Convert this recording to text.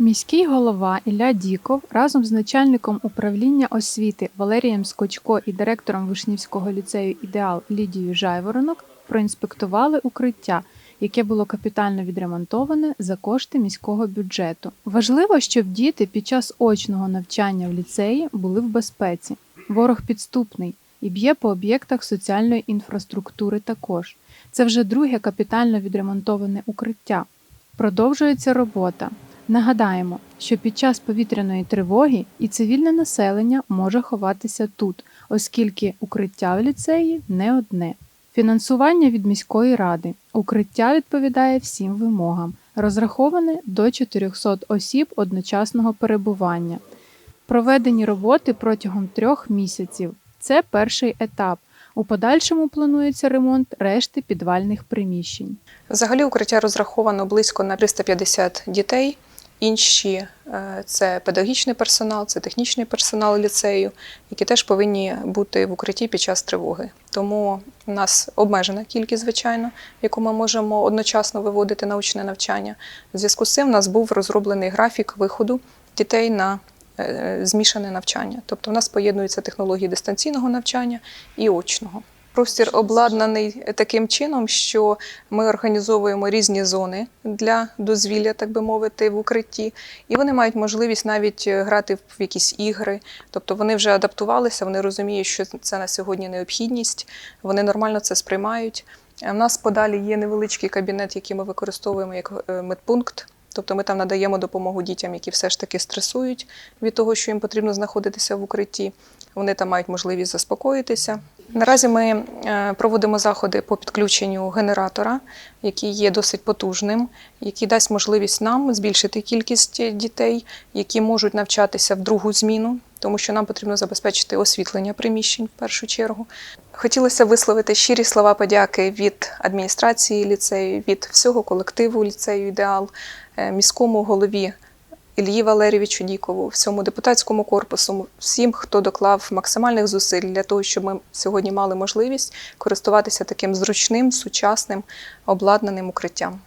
Міський голова Ілля Діков разом з начальником управління освіти Валерієм Скочко і директором Вишнівського ліцею Ідеал Лідією Жайворонок проінспектували укриття, яке було капітально відремонтоване за кошти міського бюджету. Важливо, щоб діти під час очного навчання в ліцеї були в безпеці. Ворог підступний і б'є по об'єктах соціальної інфраструктури також. Це вже друге капітально відремонтоване укриття. Продовжується робота. Нагадаємо, що під час повітряної тривоги і цивільне населення може ховатися тут, оскільки укриття в ліцеї не одне. Фінансування від міської ради. Укриття відповідає всім вимогам, розраховане до 400 осіб одночасного перебування. Проведені роботи протягом трьох місяців. Це перший етап. У подальшому планується ремонт решти підвальних приміщень. Взагалі укриття розраховано близько на 350 дітей. Інші е, це педагогічний персонал, це технічний персонал ліцею, які теж повинні бути в укритті під час тривоги. Тому у нас обмежена кількість, звичайно, яку ми можемо одночасно виводити научне навчання. В зв'язку з цим у нас був розроблений графік виходу дітей на е, змішане навчання. Тобто, у нас поєднуються технології дистанційного навчання і очного. Простір обладнаний таким чином, що ми організовуємо різні зони для дозвілля, так би мовити, в укритті, і вони мають можливість навіть грати в якісь ігри. Тобто вони вже адаптувалися, вони розуміють, що це на сьогодні необхідність, вони нормально це сприймають. У нас подалі є невеличкий кабінет, який ми використовуємо як е, медпункт. Тобто ми там надаємо допомогу дітям, які все ж таки стресують від того, що їм потрібно знаходитися в укритті. Вони там мають можливість заспокоїтися. Наразі ми е, проводимо заходи по підключенню генератора, який є досить потужним, який дасть можливість нам збільшити кількість дітей, які можуть навчатися в другу зміну, тому що нам потрібно забезпечити освітлення приміщень в першу чергу. Хотілося висловити щирі слова подяки від адміністрації ліцею, від всього колективу ліцею Ідеал, е, міському голові Ілії Валерійовичу Дікову, всьому депутатському корпусу, всім, хто доклав максимальних зусиль для того, щоб ми сьогодні мали можливість користуватися таким зручним, сучасним обладнаним укриттям.